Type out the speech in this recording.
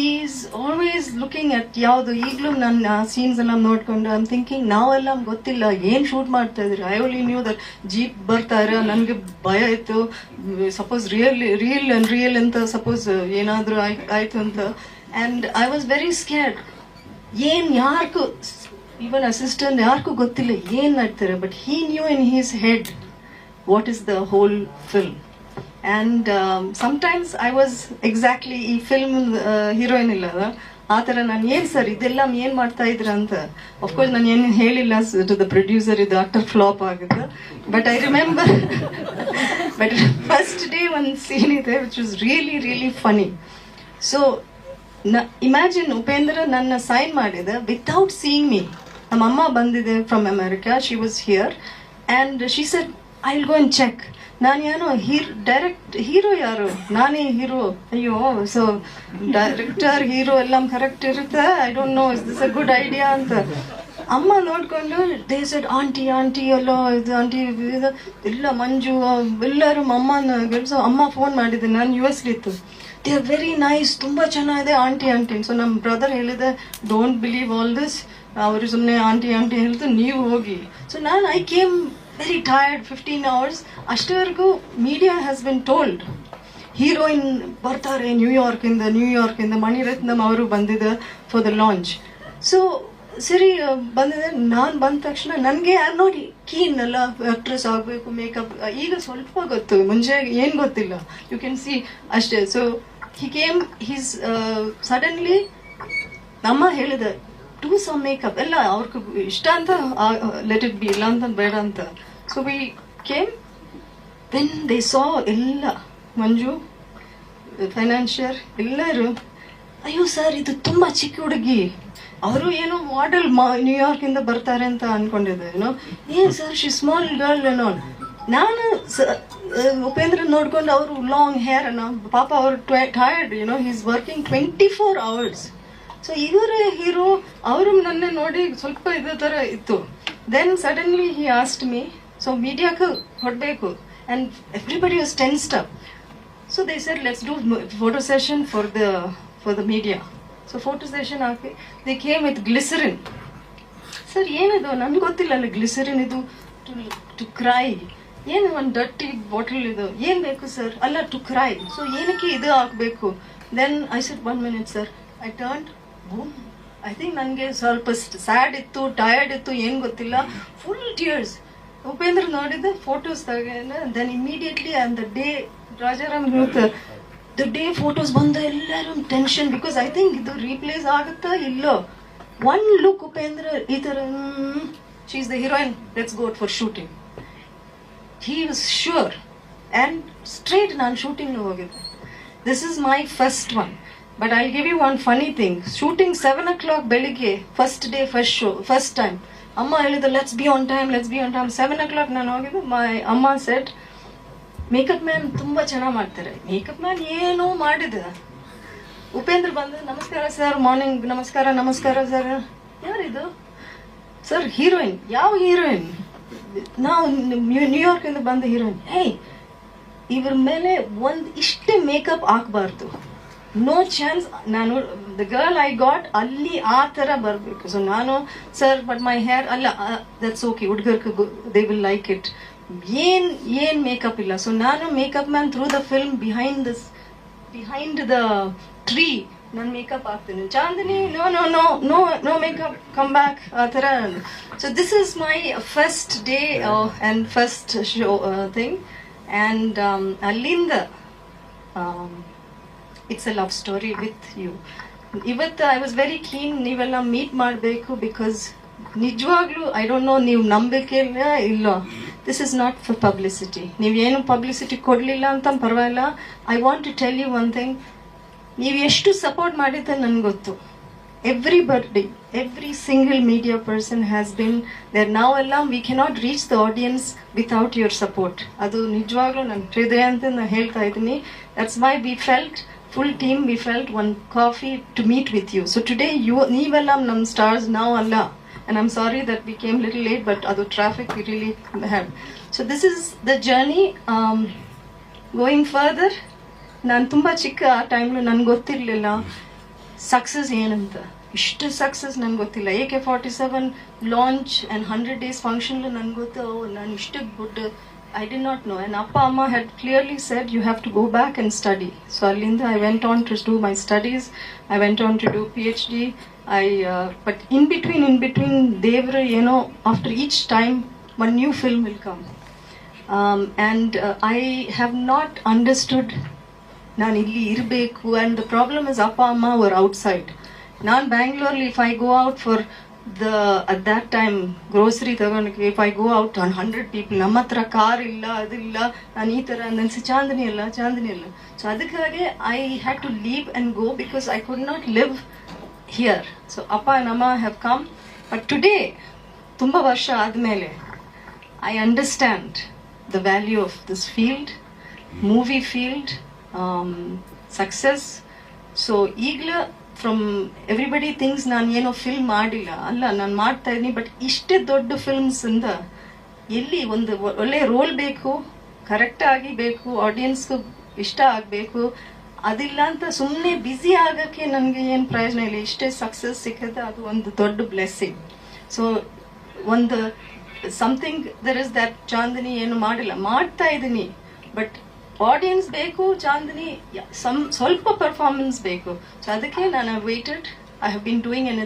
Is always looking at ಯಾವುದು ಈಗಲೂ ನನ್ನ ಸೀನ್ಸ್ ಎಲ್ಲ ನೋಡ್ಕೊಂಡು ಐಮ್ ಥಿಂಕಿಂಗ್ ನಾವೆಲ್ಲ ಗೊತ್ತಿಲ್ಲ, ಏನು ಶೂಟ್ ಮಾಡ್ತಾ ಇದ್ರಿ I only knew that jeep ಬರ್ತಾರೆ ನನಗೆ ಭಯ ಇತ್ತು. Suppose real real and real ಅಂತ ಸಪೋಸ್ ಏನಾದರೂ ಆಯ್ತು ಅಂತ. And I was very scared ಏನು ಯಾರಿಗೂ ಈವನ್ ಅಸಿಸ್ಟೆಂಟ್ ಯಾರಿಗೂ ಗೊತ್ತಿಲ್ಲ ಏನು ಮಾಡ್ತಾರೆ but he knew in his head what is the whole film and sometimes I was exactly ಈ ಫಿಲ್ಮ್ ಹೀರೋಯಿನ್ ಇಲ್ಲ. ಆ ಥರ ನಾನು ಏನು ಸರ್ ಇದೆಲ್ಲ ಏನು ಮಾಡ್ತಾ ಇದ್ರ ಅಂತ? ಅಫ್ಕೋರ್ಸ್ ನಾನು ಏನು ಹೇಳಿಲ್ಲ ಟು ದ ಪ್ರೊಡ್ಯೂಸರ್ ಇದು ಆಕ್ಟರ್ ಫ್ಲಾಪ್ ಆಗುತ್ತೆ but I remember but first day ಒಂದು ಸೀನ್ ಇದೆ which was really really funny so ನ ಇಮ್ಯಾಜಿನ್ ಉಪೇಂದ್ರ ನನ್ನ ಸೈನ್ ಮಾಡಿದೆ ವಿತೌಟ್ ಸೀಯಿಂಗ್ ಮೀ ನಮ್ಮ ಅಮ್ಮ ಬಂದಿದೆ from America she was here and she sir I will go and check ನಾನು ಏನೋ ಹೀರ್, ಡೈರೆಕ್ಟ್ ಹೀರೋ ಯಾರು? ನಾನೇ ಹೀರೋ. ಅಯ್ಯೋ ಸೊ ಡೈರೆಕ್ಟರ್ ಹೀರೋ ಎಲ್ಲ ಕರೆಕ್ಟ್ ಇರುತ್ತೆ. I don't know is this a good idea ಅಂತ. ಅಮ್ಮ ನೋಡ್ಕೊಂಡು ದೇ ಸೆಡ್ ಆಂಟಿ ಆಂಟಿ ಎಲ್ಲ ಇದು ಆಂಟಿ ಇದು ಮಂಜು, ಎಲ್ಲರೂ ಅಮ್ಮನ ಅಮ್ಮ ಫೋನ್ ಮಾಡಿದ್ದೆ ನಾನು ಯು ಎಸ್ ಇತ್ತು ದೇ ಆರ್ ವೆರಿ ನೈಸ್ ತುಂಬ ಚೆನ್ನಾಗಿದೆ ಆಂಟಿ ಆಂಟಿ ಸೊ ನಮ್ಮ ಬ್ರದರ್ ಹೇಳಿದೆ ಡೋಂಟ್ ಬಿಲೀವ್ ಆಲ್ ದಿಸ್ ಅವರು ಸುಮ್ಮನೆ ಆಂಟಿ ಆಂಟಿ ಹೇಳ್ತು ನೀವು ಹೋಗಿ. ಸೊ ನಾನು I came very tired fifteen hours ಅಷ್ಟವರೆಗೂ media has been told heroine ಬರ್ತಾರೆ ನ್ಯೂಯಾರ್ಕಿಂದ ನ್ಯೂಯಾರ್ಕಿಂದ ಮಣಿರತ್ನಂ ಅವರು ಬಂದಿದ್ದ ಫಾರ್ ದ ಲಾಂಚ್ ಸೊ ಸರಿ ಬಂದಿದೆ. ನಾನು ಬಂದ ತಕ್ಷಣ ನನಗೆ ನೋಡಿ ಕೀನ್ ಎಲ್ಲ ಆಕ್ಟ್ರೆಸ್ ಆಗಬೇಕು ಮೇಕಪ್ ಈಗ ಸ್ವಲ್ಪ ಗೊತ್ತು. ಮುಂಚೆ ಏನು ಗೊತ್ತಿಲ್ಲ. ಯು ಕ್ಯಾನ್ ಸಿ ಅಷ್ಟೇ. So he came his suddenly ನಮ್ಮ ಹೇಳಿದೆ ಟೂ ಸಮ್ ಮೇಕಪ್ ಎಲ್ಲ ಅವ್ರಿಗೆ ಇಷ್ಟ ಅಂತ ಲೆಟ್ ಇಟ್ ಬಿ ಇಲ್ಲ ಅಂತ ಬೇಡ ಅಂತ. So we came then they saw ಎಲ್ಲ. ಮಂಜು ಫೈನಾನ್ಷಿಯರ್ ಎಲ್ಲರೂ, ಅಯ್ಯೋ ಸರ್ ಇದು ತುಂಬ ಚಿಕ್ಕ ಹುಡುಗಿ. ಅವರು ಏನೋ ಮಾಡೆಲ್ ನ್ಯೂಯಾರ್ಕ್ ಇಂದ ಬರ್ತಾರೆ ಅಂತ ಅನ್ಕೊಂಡಿದ್ದೆ, ಏನೋ. ಏನು ಸರ್ ಶಿ ಸ್ಮಾಲ್ ಗರ್ಲ್ ಏನೋ ನಾನು ಉಪೇಂದ್ರ ನೋಡ್ಕೊಂಡು ಅವರು ಲಾಂಗ್ ಹೇರ್ ಅನ್ನೋ, ಪಾಪ ಅವರು tired you know his working twenty four hours so ಇವರೇ ಹೀರೋ, ಅವರು ನನ್ನ ನೋಡಿ ಸ್ವಲ್ಪ ಇದೇ ಥರ ಇತ್ತು. Then suddenly he asked me so ಮೀಡಿಯಾಕ್ಕೆ ಹೊಡಬೇಕು. And everybody was tensed up so they sir let's do photo session for the for the media so photo session hockey they came with glycerine sir ಏನಿದು? ನನ್ಗೆ ಗೊತ್ತಿಲ್ಲ ಅಲ್ಲ glycerine ಇದು. To CRY ಏನು ಒಂದು ಡಟ್ಟಿ bottle ಇದು? ಏನು ಬೇಕು ಸರ್ ಅಲ್ಲ ಟು ಕ್ರೈ ಸೊ ಏನಕ್ಕೆ ಇದು ಹಾಕಬೇಕು? Then I set one minute sir I turn I think ನನಗೆ ಸ್ವಲ್ಪ ಸ್ಯಾಡ್ ಇತ್ತು ಟಯರ್ಡ್ ಇತ್ತು, ಏನು ಗೊತ್ತಿಲ್ಲ. ಫುಲ್ ಟಿಯರ್ಸ್ ಉಪೇಂದ್ರ ನೋಡಿದ ಫೋಟೋಸ್ ತಗೊಂಡು then immediately on the day Rajaram the day photos ಬಂದ ಎಲ್ಲರೂ ಟೆನ್ಷನ್ ಬಿಕಾಸ್ ಐ ಥಿಂಕ್ ಇದು ರೀಪ್ಲೇಸ್ ಆಗುತ್ತಾ ಇಲ್ಲೋ? ಒನ್ ಲುಕ್ ಉಪೇಂದ್ರ ಈ ಥರ she is the heroine let's got for shooting he was sure and straight ನಾನು ಶೂಟಿಂಗ್ ಹೋಗಿದ್ದೆ. This is my first one but I give you one funny thing shooting seven o'clock ಬೆಳಿಗ್ಗೆ first day first show first time ಅಮ್ಮ ಹೇಳಿದ್ರು let's be on time let's be on time seven o'clock ನಾನು ಹೋಗಿದ್ದು ಮೈ ಅಮ್ಮ set makeup man ತುಂಬ ಚೆನ್ನಾಗಿ ಮಾಡ್ತಾರೆ. Makeup man ಏನೋ ಮಾಡಿದ. ಉಪೇಂದ್ರ ಬಂದು, ನಮಸ್ಕಾರ ಸರ್ ಮಾರ್ನಿಂಗ್ ನಮಸ್ಕಾರ ನಮಸ್ಕಾರ ಸರ್ ಯಾರಿದು? ಸರ್ ಹೀರೋಯಿನ್ ಯಾವ ಹೀರೋಯಿನ್ ನಾವು ನ್ಯೂಯಾರ್ಕಿಂದ ಬಂದ ಹೀರೋಯಿನ್ ಏಯ್, ಇವ್ರ ಮೇಲೆ ಒಂದು ಇಷ್ಟೇ ಮೇಕಪ್ ಹಾಕ್ಬಾರ್ದು. ನೋ ಚಾನ್ಸ್ ನಾನು ದ ಗರ್ಲ್ ಐ ಗಾಟ್ ಅಲ್ಲಿ ಆ ತರ ಬರಬೇಕು. ಸೊ ನಾನು ಸರ್ ಬಟ್ ಮೈ ಹೇರ್ ಅಲ್ಲ ದಟ್ಸ್ ಓಕೆ ಹುಡುಗರ್ಗೆ ದೇ ವಿಲ್ ಲೈಕ್ ಇಟ್ ಏನ್ ಏನ್ ಮೇಕಪ್ ಇಲ್ಲ. ಸೊ ನಾನು makeup man through the film behind this behind the tree ನಾನು ಮೇಕಪ್ ಹಾಕ್ತೀನಿ. Chandini no no no no no makeup come back ಆ ಥರ so this is my first day and first show thing and ಅಲ್ಲಿಂದ it's a love story with you ಇವತ್ತು I was very keen ನೀವೆಲ್ಲ meet ಮಾಡಬೇಕು because ನಿಜವಾಗ್ಲೂ I don't know ನೀವು ನಂಬಿಕೆ ಇಲ್ಲ? This is not for publicity ನೀವೇನು publicity ಕೊಡಲಿಲ್ಲ ಅಂತ ಪರವಾಗಿಲ್ಲ. I want to tell you one thing ನೀವು ಎಷ್ಟು ಸಪೋರ್ಟ್ ಮಾಡಿದ್ದೆ ನನ್ಗೆ ಗೊತ್ತು. Every birthday every single media person has been there ನಾವೆಲ್ಲ we cannot reach the audience without your support ಅದು ನಿಜವಾಗ್ಲೂ ನನ್ನ ಹೃದಯ ಅಂತ ನಾನು ಹೇಳ್ತಾ ಇದ್ದೀನಿ. That's why we felt full team we felt one coffee to meet with you so today you ನೀವೆಲ್ಲ ನಮ್ಮ ಸ್ಟಾರ್ಸ್ ನಾವು ಅಲ್ಲ and I'm sorry that we came little late, but ಅದು really had. So this is the journey. Um, going further, ನಾನು ತುಂಬ ಚಿಕ್ಕ ಆ ಟೈಮ್ಲು ನನಗೆ ಗೊತ್ತಿರಲಿಲ್ಲ. ಸಕ್ಸಸ್ ಏನಂತ. ಇಷ್ಟು ಸಕ್ಸಸ್ ನನ್ಗೆ ಗೊತ್ತಿಲ್ಲ. A K forty seven launch and hundred days ಫಂಕ್ಷನ್ಲು ನನ್ಗೆ ಗೊತ್ತು ನಾನು ಇಷ್ಟು good I did not know and ಅಪ್ಪ ಅಮ್ಮ had clearly said you have to go back and study so ಅಲ್ಲಿಂದ I went on to do my studies I went on to do P H D I but in between in between ದೇವ್ರ ಏನೋ after each time one new film will come and I have not understood ನಾನು ಇಲ್ಲಿ ಇರಬೇಕು and the problem is ಅಪ್ಪ ಅಮ್ಮ hour outside ನಾನು ಬ್ಯಾಂಗ್ಳೂರ್ಲಿ if I go out for The at that time grocery ತಗೊಂಡು if I go out on hundred people ನಮ್ಮ ಹತ್ರ car ಇಲ್ಲ ಅದಿಲ್ಲ ನಾನು ಈ ಥರ ನೆನ್ಸಿ ಚಾಂದಿನಿ ಅಲ್ಲ ಚಾಂದಿನಿ ಅಲ್ಲ. ಸೊ ಅದಕ್ಕಾಗಿ I had to leave and go because I could not live here so ಅಪ್ಪ ಆ್ಯಂಡ್ ಅಮ್ಮ ಹ್ಯಾವ್ ಕಮ್ ಬಟ್ ಟುಡೇ ತುಂಬ ವರ್ಷ ಆದಮೇಲೆ I understand the value of this field movie field success so ಈಗಲೂ ಫ್ರಮ್ ಎವ್ರಿಬಡಿ ಥಿಂಗ್ಸ್ ನಾನು ಏನೋ film ಮಾಡಿಲ್ಲ. ಅಲ್ಲ, ನಾನು ಮಾಡ್ತಾ ಇದ್ದೀನಿ ಬಟ್ ಇಷ್ಟೇ ದೊಡ್ಡ ಫಿಲ್ಮ್ಸಿಂದ ಎಲ್ಲಿ ಒಂದು ಒಳ್ಳೆ ರೋಲ್ ಬೇಕು ಕರೆಕ್ಟಾಗಿ ಬೇಕು ಆಡಿಯನ್ಸ್ಗೂ ಇಷ್ಟ ಆಗಬೇಕು, ಅದಿಲ್ಲ ಅಂತ ಸುಮ್ಮನೆ ಬ್ಯುಸಿ ಆಗೋಕ್ಕೆ ನನಗೆ ಏನು ಪ್ರಯೋಜನ ಇಲ್ಲ. ಇಷ್ಟೇ ಸಕ್ಸಸ್ ಸಿಕ್ಕದೆ ಅದು ಒಂದು ದೊಡ್ಡ ಬ್ಲೆಸ್ಸಿಂಗ್ ಸೊ ಒಂದು something there is that Chandini ಏನು ಮಾಡಿಲ್ಲ. ಮಾಡ್ತಾ ಇದ್ದೀನಿ ಬಟ್ ಆಡಿಯನ್ಸ್ ಬೇಕು, ಚಾಂದಿನಿ ಸ್ವಲ್ಪ ಪರ್ಫಾರ್ಮೆನ್ಸ್ ಬೇಕು. ಸೊ ಅದಕ್ಕೆ ನಾನು waited I have been doing N